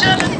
चल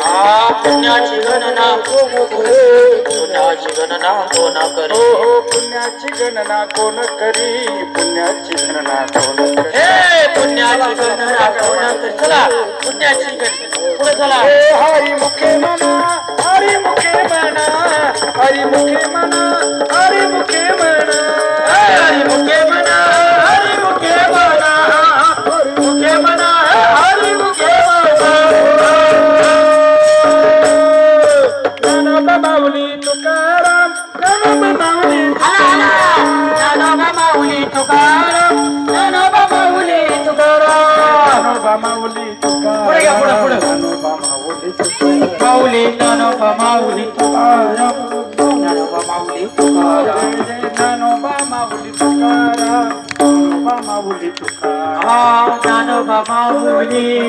पुण्याची गणना कोण करे? पुण्याची गणना कोण करे? हो हो पुण्याची गणना कोण करी? पुण्याची गणना कोण करी? पुण्याची गणना कोण करे? चला पुण्याची गणना पुढे चला हरी ज्ञानोबा माऊली तुकाराम पुढे घ्या, पुढे, पुढे. ज्ञानोबा माऊली तुकाराम माऊली ज्ञानोबा माऊली तुकाराम ज्ञानोबा माऊली तुकाराम जय जय ज्ञानोबा माऊली तुकाराम ज्ञानोबा माऊली तुकाराम हा ज्ञानोबा माऊली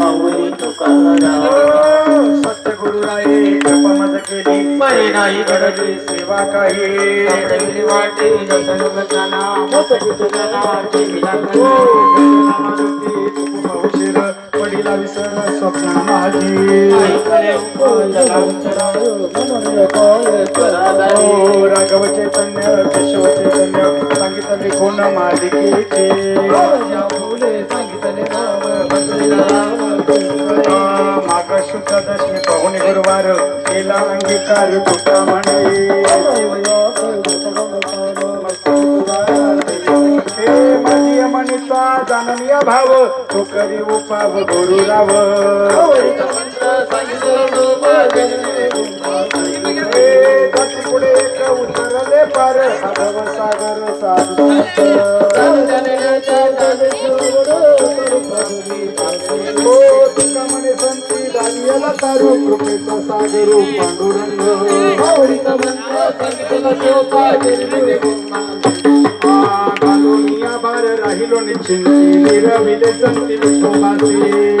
माऊली तुकाराम सत्यगुरुराये कृपा मज केली. बरे नाही घडली सेवा काही. जना. రాఘవ చైతన్య కేశవ చైతన్య సంగీత నిపుణ మాదికి మాఘ శుద్ధ దశమి పౌని గురువారు ఇలా అంగీకారు కుట్టమని अमनिता जाणनीय भाव तो करी उपाव गुरु राव. जाती पुढे एक उतरले पार. साधव सागर साधू हो तुका म्हणे संती दानियाला तारू. कृपेचा सागरू पांडुरंग. राहिलो निश्चिंती निरविले संती विठोबाचे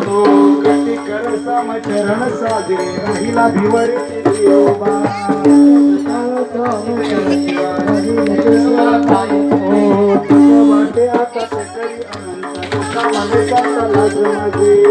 तो कटी कर साम साजरे राहिला भिवरी देवबा वाटे आता ते अनंत नामाने शांत लाज माझी